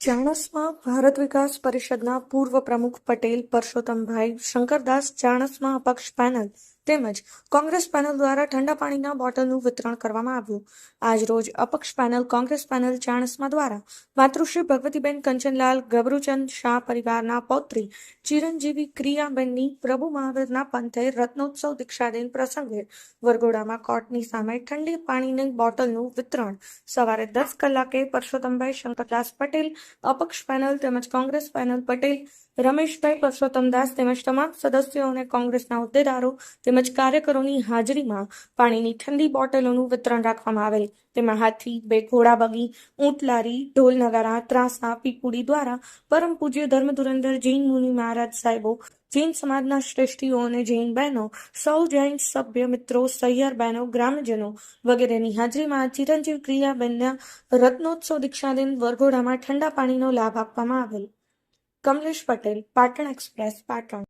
ચાણસ્મા ભારત વિકાસ પરિષદના પૂર્વ પ્રમુખ પટેલ પરસોત્તમભાઈ શંકરદાસ ચાણસમાં અપક્ષ પેનલ તેમજ કોંગ્રેસ પેનલ દ્વારા ઠંડા પાણીના બોટલનું વિતરણ કરવામાં આવ્યું. આજરોજ અપક્ષ પેનલ કોંગ્રેસ પેનલ ચાણસ્મા દ્વારા માતૃશ્રી ભગવતીબેન કંચનલાલ, ગબરુચંદ શાહ પરિવારના પૌત્રી ચિરંજીવી ક્રિયાબેનની પ્રભુ મહાવીરના પંથે રત્નોત્સવ દીક્ષાદિન પ્રસંગે વરઘોડામાં કોર્ટની સામે ઠંડી પાણીની બોટલનું વિતરણ સવારે દસ કલાકે પરસોત્તમભાઈ શંકરદાસ પટેલ, અપક્ષ પેનલ તેમજ કોંગ્રેસ પેનલ પટેલ, રમેશભાઈ પરસોત્તમદાસ તેમજ તમામ સદસ્યો અને કોંગ્રેસના હોદ્દેદારો તેમજ કાર્યકરોની હાજરીમાં પાણીની ઠંડી બોટલોનું વિતરણ રાખવામાં આવેલ. તેમાં હાથી, બે ઘોડાબગી ઊંટ લારી ઢોલ નગારા, ત્રાસા, પીપુડી દ્વારા પરમ પૂજ્ય ધર્મધુરંધર જૈન મુનિ મહારાજ સાહેબો, જૈન સમાજના શ્રેષ્ઠીઓ અને જૈન બહેનો, સૌ જૈન સભ્ય, મિત્રો, સહિયર બહેનો, ગ્રામજનો વગેરેની હાજરીમાં ચિરંજીવ ક્રિયાબેનના રત્નોત્સવ દીક્ષાદિન વરઘોડામાં ઠંડા પાણીનો લાભ આપવામાં આવેલ. કમલેશ પટેલ, પાટણ એક્સપ્રેસ, પાટણ.